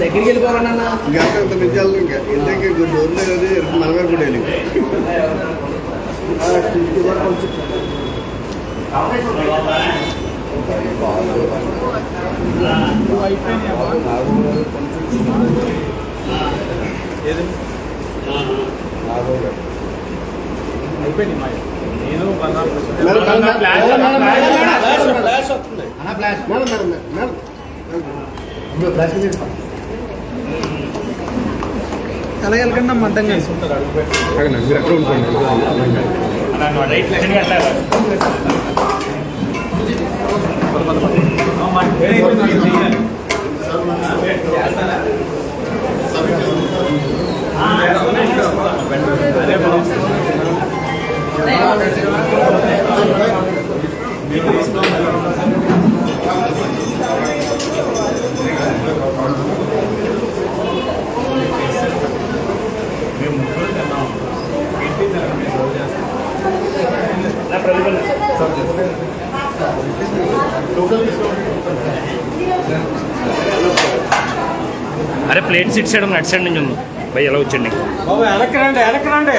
దగ్గరికి వెళ్ళిపోవాలన్నా ఇంకా అంత నిజాలు ఇంకా డోర్ లేదు మనమే కూడా వెళ్ళి అయిపోయింది మా ఎలా వెళ్ళకుండా మంటం? అదే అరే ప్లేట్స్ సిట్ సైడ్ అటు సైడ్ నుంచి ఉంది. భయ్ ఎలా వచ్చండి బాబు వెనక్కి రండి వెనక్కి రండి.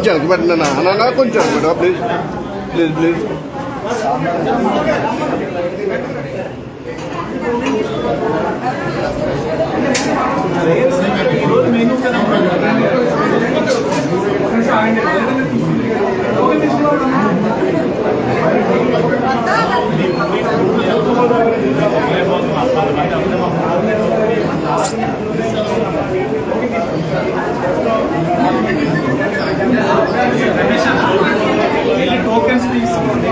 నాన్న కొంచెం వెనక్కి పెట్టండి నాన్న నాన్న కొంచెం వెనక్కి పెట్టు, ప్లీజ్ ప్లీజ్ ప్లీజ్ ఈరోజు మెనూ కదా టోకెన్స్ తీసుకోండి.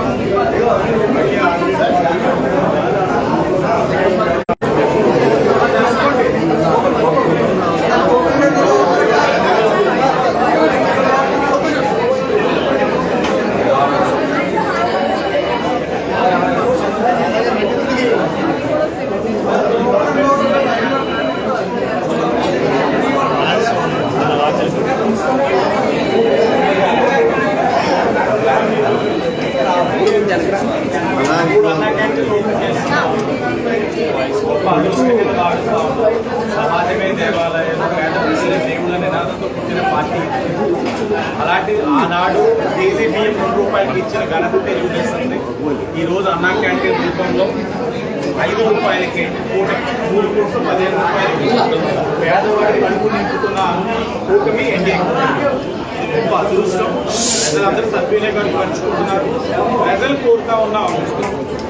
సమాజమే దేవాలయం పేద దేవుళ్ళ నినాదంతో పుట్టిన పార్టీ అలాంటి ఆనాడు కేజీ రెండు రూపాయలకి ఇచ్చిన ఘనత తెలియజేస్తుంది ఈ రోజు అన్నా క్యాంటీన్ రూపంలో ఐదు రూపాయలకి పూట మూడు కోట్లు పదిహేను రూపాయలకి పేదవాడి కడుపు నింపుతున్న కూటమి ఎన్డీఏ గొప్ప అదృష్టం. ప్రజలందరూ సద్వినియోగం పంచుకుంటున్నారు. ప్రజలు కోరుతా ఉన్నాం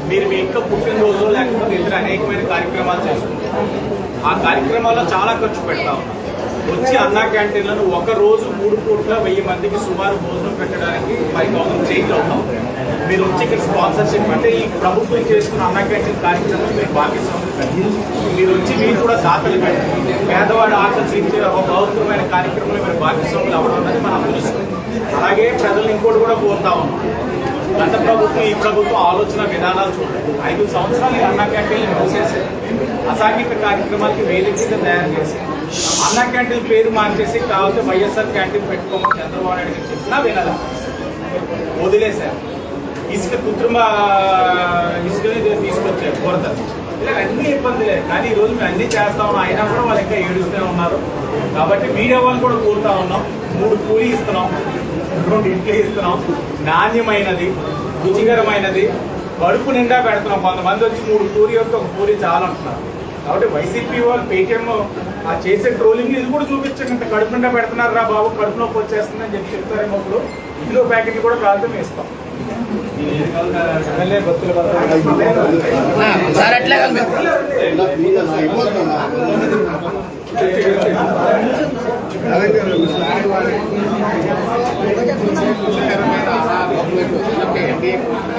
మీరు మీ ఇంకా పుట్టినరోజు లేకపోతే ఇతర అనేకమైన కార్యక్రమాలు చేసుకుంటాం ఆ కార్యక్రమాల్లో చాలా ఖర్చు పెడతాం వచ్చి అన్నా క్యాంటీన్లను ఒక రోజు మూడు కోట్ల వెయ్యి మందికి సుమారు భోజనం పెట్టడానికి ఫైవ్ థౌసండ్ చేంజ్ అవుతాం మీరు వచ్చి ఇక్కడ స్పాన్సర్షిప్ అంటే ఈ ప్రభుత్వం చేసుకున్న అన్నా క్యాంటీన్ కార్యక్రమం మీరు భాగస్వామ్యం మీరు వచ్చి మీరు కూడా దాతలు పెట్టండి పేదవాడు ఆకర్షించే ఒక అవసరమైన కార్యక్రమంలో మీరు భాగస్వాములు అవ్వడం అనేది మన అదృష్టం అలాగే ప్రజలు ఇంకోటి కూడా కోరుతా ఉన్నాం గత ప్రభుత్వం ఈ ప్రభుత్వం ఆలోచన విధానాలు చూడండి. ఐదు సంవత్సరాలు ఈ అన్నా క్యాంటీన్లు మూసేసి అసాంఘిక కార్యక్రమాలకి వేదికగా తయారు చేసి అన్నా క్యాంటీన్ పేరు మార్చేసి కావాలంటే వైఎస్ఆర్ క్యాంటీన్ పెట్టుకోమని చంద్రబాబు నాయుడు గారు చెప్పినా వినదా వదిలేశారు. ఇసుక కృత్రిమ ఇసుకని తీసుకొచ్చారు. కొరత. అన్ని ఇబ్బందులే. కానీ ఈ రోజు మేము అన్ని చేస్తా ఉన్నాం అయినా కూడా వాళ్ళు ఇంకా ఏడుస్తూనే ఉన్నారు. కాబట్టి మీడియా వాళ్ళు కూడా కోరుతా ఉన్నాం. మూడు కూలీ ఇస్తున్నాం. రెండు ఇడ్లీ ఇస్తున్నాం. నాణ్యమైనది రుచికరమైనది. కడుపు నిండా పెడుతున్నాం. కొంతమంది వచ్చి మూడు పూరి యొక్క ఒక పూరి చాలంటున్నారు. కాబట్టి వైసీపీ వాళ్ళు పేటీఎం ఆ చేసే ట్రోలింగ్ ఇది కూడా చూపించకండి. కడుపు నిండా పెడుతున్నారు రా బాబు? కడుపు నొప్పి వచ్చేస్తుందని చెప్పి చెప్తారేమో ఇప్పుడు. ఇందులో ప్యాకెట్లు కూడా ప్రాధాన్యం ఇస్తాం. ఎమ్మెల్యే భక్తుల సార్ అట్లే కలిపి అయిపోతుందా? పేదవాడి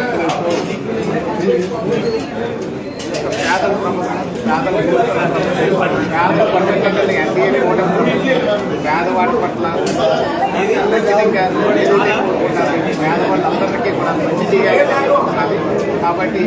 కాబట్టి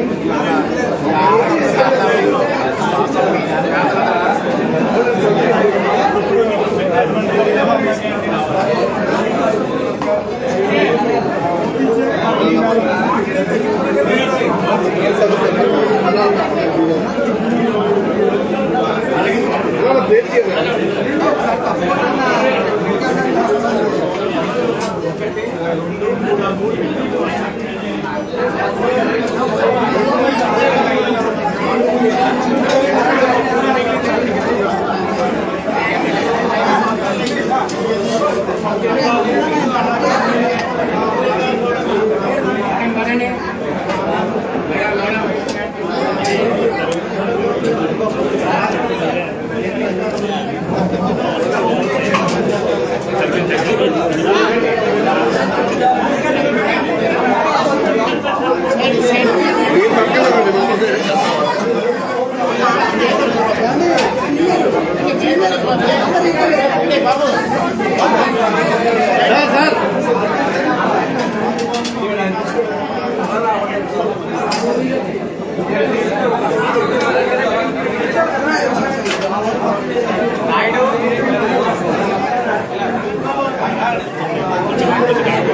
మన ఆరోగ్య శాఖ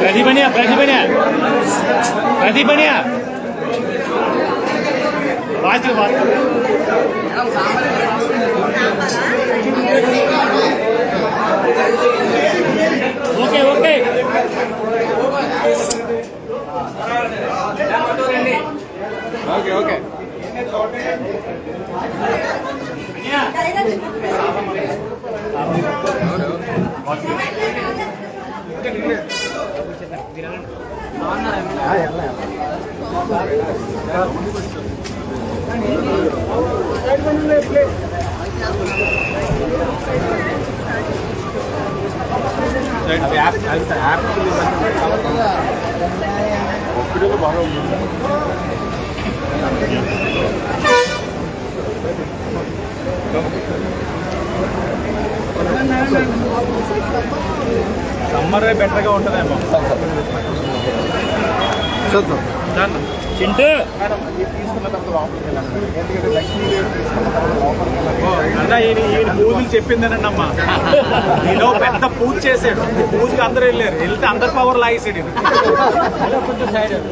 ప్రతిభనియా ప్రతిభనియా ప్రతిభనియా వాచి okay okay okay okay summer బెటర్గా ఉంటుందేమో. చూద్దాం. చింటూ! అన్న ఈయన ఈయన పూజలు చెప్పిందనండి అమ్మా ఈయన పెద్ద పూజ చేశాడు. పూజకి అందరూ వెళ్ళారు. వెళ్తే అందరు పవర్ లాగేసాడు. ఏదో దిగలేదు,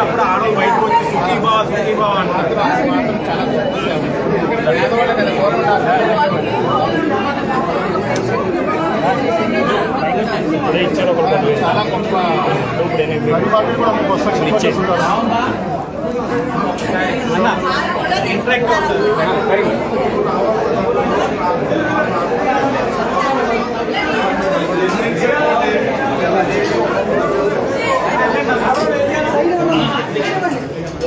అప్పుడు ఆడవాళ్ళు బయటకు వచ్చి సుఖీ బావ సుఖీ బావ అంటారు అదే ఇచ్చాడు ఒకటి ఇప్పుడు ఎనిమిది ఇచ్చేసి అన్న ఇంట్రాక్ట్ అవుతుంది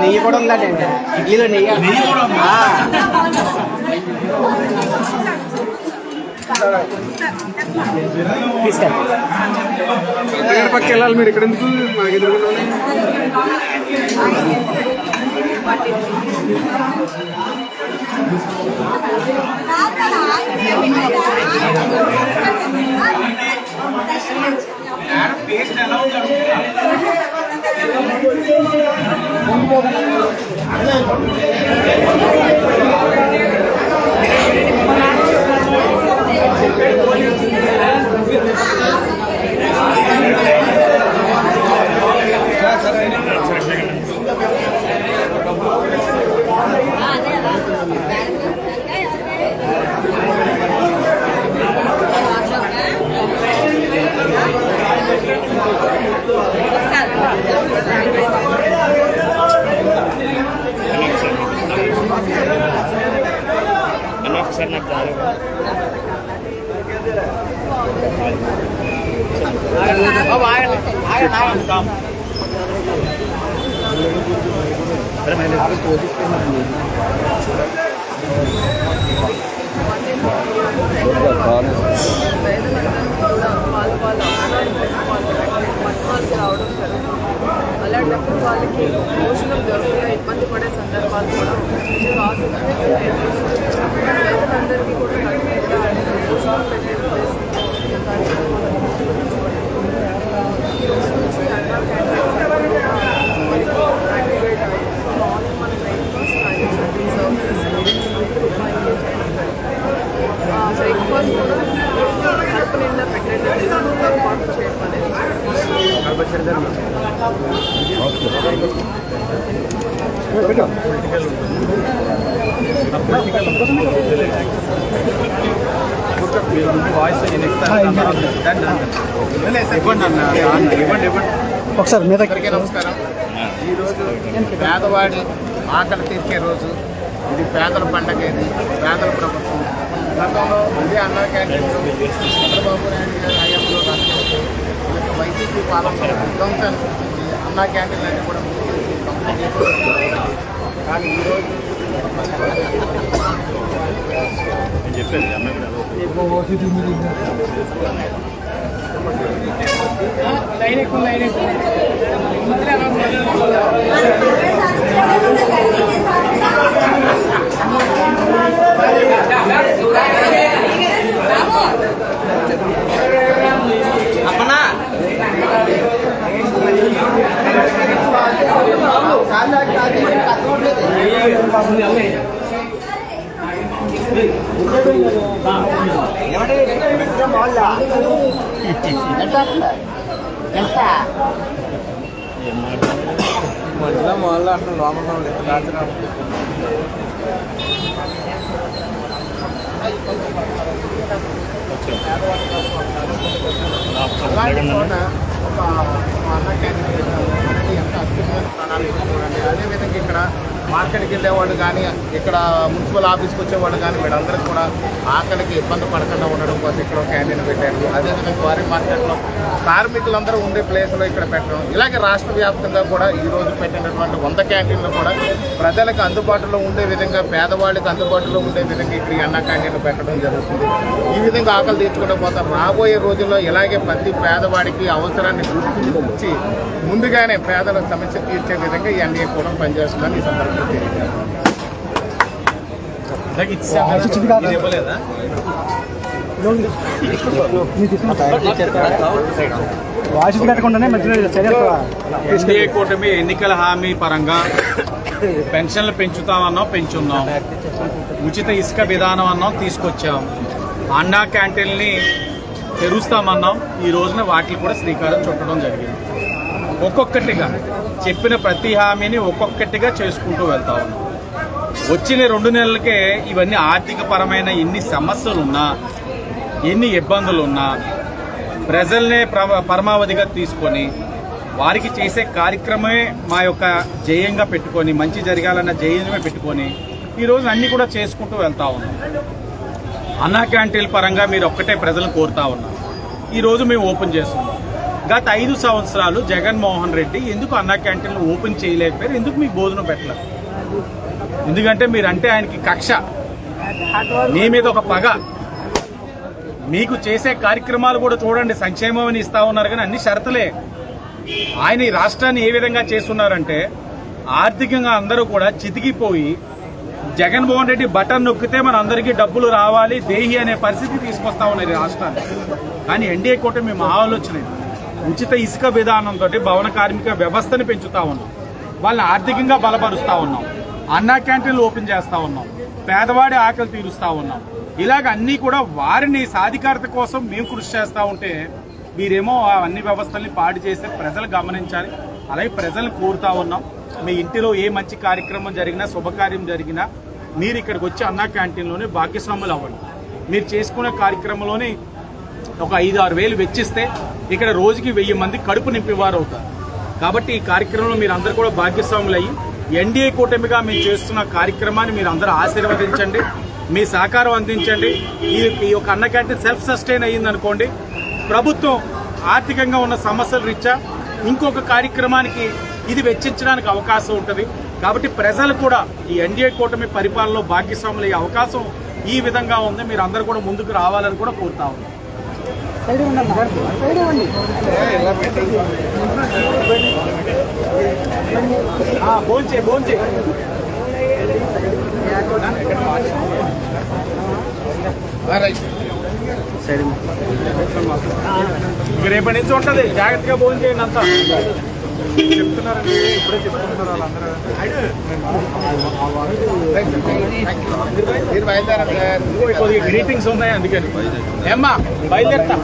నెయ్యి కూడా ఉందండి ఇడ్లీలో నెయ్యి నెయ్యి కూడా ఉందా? పక్కకి వెళ్ళాలి మీరు ఇక్కడ ఎందుకు మనకి ఎదురుకున్నాను మేడం టేస్ట్ ఎలా ఉంది అన్న ఒకసారి నాకు దారి ఇవ్వండి. పేదలందరినీ కూడా వాళ్ళ వాళ్ళ అవసరాల కోసం వాళ్ళు పట్టణాలకు రావడం జరుగుతుంది అలాంటప్పుడు వాళ్ళకి భోజనం దొరకక ఇబ్బంది పడే సందర్భాలు కూడా ఉన్నాయి. సో ఆ సిచ్యువేషన్ పేదలందరికీ కూడా కట్టుగా భోజనం పెట్టే ఉద్దేశంతో ఈ నుంచి అన్నా క్యాంటీన్స్ అన్నీ కూడా మనకి యాక్టివేట్ అయ్యాయి సో మార్నింగ్ మన బ్రేక్ఫాస్ట్ లంచ్ సర్వ్ చేసి ఐదు రూపాయలకి చేయడం జరుగుతుంది బ్రేక్ఫాస్ట్ కూడా కడుపు నిండా పెట్టేటట్టు ఏర్పాటు చేయడం అనేది వాయిస్ నేను ఇవ్వండి అన్న ఇవ్వండి ఇవ్వండి ఒకసారి మీద నమస్కారం ఈరోజు పేదవాడి ఆకలి తీర్చే రోజు ఇది పేదల పండగ ఇది పేదల ప్రభుత్వం గతంలో ఇదే అన్న క్యాంటీన్ చంద్రబాబు నాయుడు గారి హయాంలో వీళ్ళకి వైసీపీ పాలన విధ్వంసం అనిపించింది అన్న క్యాంటీన్ అన్ని కూడా కంపెనీ చేసేసి కానీ ఈరోజు డైరెక్ట్ డైరెక్ట్ అన్న మధ్యలో మొదలు అంటే లోపల రాత్రి అలాంటి ఒక అన్న ఎంత అద్భుతమైన చూడండి. అదేవిధంగా ఇక్కడ మార్కెట్కి వెళ్ళేవాళ్ళు కానీ ఇక్కడ మున్సిపల్ ఆఫీస్కి వచ్చేవాళ్ళు కానీ వీళ్ళందరికీ కూడా ఆకలికి ఇబ్బంది పడకుండా ఉండడం కోసం ఇక్కడ క్యాంటీన్ పెట్టారు. అదేవిధంగా క్వారీ మార్కెట్లో కార్మికులందరూ ఉండే ప్లేస్లో ఇక్కడ పెట్టడం. ఇలాగే రాష్ట్ర వ్యాప్తంగా కూడా ఈ రోజు పెట్టినటువంటి వంద క్యాంటీన్లు కూడా ప్రజలకు అందుబాటులో ఉండే విధంగా పేదవాళ్ళకి అందుబాటులో ఉండే విధంగా ఇక్కడ అన్న క్యాంటీన్లు పెట్టడం జరుగుతుంది. ఈ విధంగా ఆకలి తీర్చుకుంటూ పోతాం రాబోయే రోజుల్లో ఇలాగే ప్రతి పేదవాడికి అవసరాన్ని గుర్తించి ముందుగానే పేదల సమస్య తీర్చే విధంగా ఈ అన్ని కూడా పనిచేస్తుందని ఈ సందర్భంగా వాయిస్ పెట్టకుండానే ఎన్డీఏ కూటమి ఎన్నికల హామీ పరంగా పెన్షన్లు పెంచుతామన్నాం పెంచున్నాం. ఉచిత ఇసుక విధానం అన్నాం తీసుకొచ్చాం. అన్నా క్యాంటీన్ని తెరుస్తామన్నాం. ఈ రోజున వాటికి కూడా శ్రీకారం చుట్టడం జరిగింది. ఒక్కొక్కటిగా చెప్పిన ప్రతి హామీని ఒక్కొక్కటిగా చేసుకుంటూ వెళ్తా ఉన్నాం. వచ్చిన రెండు నెలలకే ఇవన్నీ ఆర్థిక పరమైన ఎన్ని సమస్యలు ఉన్నా ఎన్ని ఇబ్బందులు ఉన్నా ప్రజల్నే పరమావధిగా తీసుకొని వారికి చేసే కార్యక్రమమే మా యొక్క జయంగా పెట్టుకొని మంచి జరగాలన్న జయమే పెట్టుకొని ఈరోజు అన్నీ కూడా చేసుకుంటూ వెళ్తా ఉన్నాం. అన్నా క్యాంటీన్ పరంగా మీరు ఒక్కటే ప్రజలను కోరుతా ఉన్నారు ఈరోజు మేము ఓపెన్ చేస్తున్నాం. గత ఐదు సంవత్సరాలు జగన్మోహన్ రెడ్డి ఎందుకు అన్నా క్యాంటీన్లు ఓపెన్ చేయలేకపోయారు? ఎందుకు మీకు భోజనం పెట్టలేదు? ఎందుకంటే మీరంటే ఆయనకి కక్ష. మీ మీద ఒక పగ. మీకు చేసే కార్యక్రమాలు కూడా చూడండి సంక్షేమం అని ఇస్తా ఉన్నారు కానీ అన్ని షరతులే. ఆయన ఈ రాష్ట్రాన్ని ఏ విధంగా చేస్తున్నారంటే ఆర్థికంగా అందరూ కూడా చితికిపోయి జగన్మోహన్ రెడ్డి బటన్ నొక్కితే మన అందరికీ డబ్బులు రావాలి దేహి అనే పరిస్థితి తీసుకొస్తా ఉన్నారు ఈ రాష్ట్రాన్ని. కానీ ఎన్డీఏ కూటమి మా ఆలోచన ఇది. ఉచిత ఇసుక విధానంతో భవన కార్మిక వ్యవస్థని పెంచుతా ఉన్నాం. వాళ్ళని ఆర్థికంగా బలపరుస్తూ ఉన్నాం. అన్నా క్యాంటీన్లు ఓపెన్ చేస్తూ ఉన్నాం. పేదవాడి ఆకలి తీరుస్తూ ఉన్నాం. ఇలాగ అన్నీ కూడా వారిని సాధికారత కోసం మేము కృషి చేస్తూ ఉంటే మీరేమో అన్ని వ్యవస్థల్ని పాడు చేస్తే ప్రజలు గమనించాలి. అలాగే ప్రజలు కోరుతా ఉన్నాం. మీ ఇంటిలో ఏ మంచి కార్యక్రమం జరిగినా శుభకార్యం జరిగినా మీరు ఇక్కడికి వచ్చి అన్నా క్యాంటీన్లోనే భాగ్యస్వాములు అవ్వండి. మీరు చేసుకునే కార్యక్రమంలోనే ఒక ఐదు ఆరు వేలు వెచ్చిస్తే ఇక్కడ రోజుకి వెయ్యి మంది కడుపు నింపేవారు అవుతారు కాబట్టి ఈ కార్యక్రమంలో మీరు అందరూ కూడా భాగ్యస్వాములు అయ్యి ఎన్డీఏ కూటమిగా మేము చేస్తున్న కార్యక్రమాన్ని మీరు అందరూ ఆశీర్వదించండి మీ సహకారం అందించండి. ఈ ఈ యొక్క అన్న క్యాంటీన్ సెల్ఫ్ సస్టైన్ అయ్యింది అనుకోండి ప్రభుత్వం ఆర్థికంగా ఉన్న సమస్యల రీత్యా ఇంకొక కార్యక్రమానికి ఇది వెచ్చించడానికి అవకాశం ఉంటుంది. కాబట్టి ప్రజలు కూడా ఈ ఎన్డీఏ కూటమి పరిపాలనలో భాగ్యస్వాములు అయ్యే అవకాశం ఈ విధంగా ఉంది. మీరు అందరూ కూడా ముందుకు రావాలని కూడా కోరుతా ఉన్నాం. సైడ్ ఉండండి సైడ్ ఇవ్వండి భోంచే భోంచే రేపటి నుంచి ఉంటుంది. జాగ్రత్తగా భోజనం చేయండి అంతా. చెప్తున్నారండి ఇప్పుడే చెప్తున్నారు వాళ్ళందరూ మీరు బయలుదేరండి గ్రీటింగ్స్ ఉన్నాయి అందుకని ఏమ్మా బయలుదేరుతా.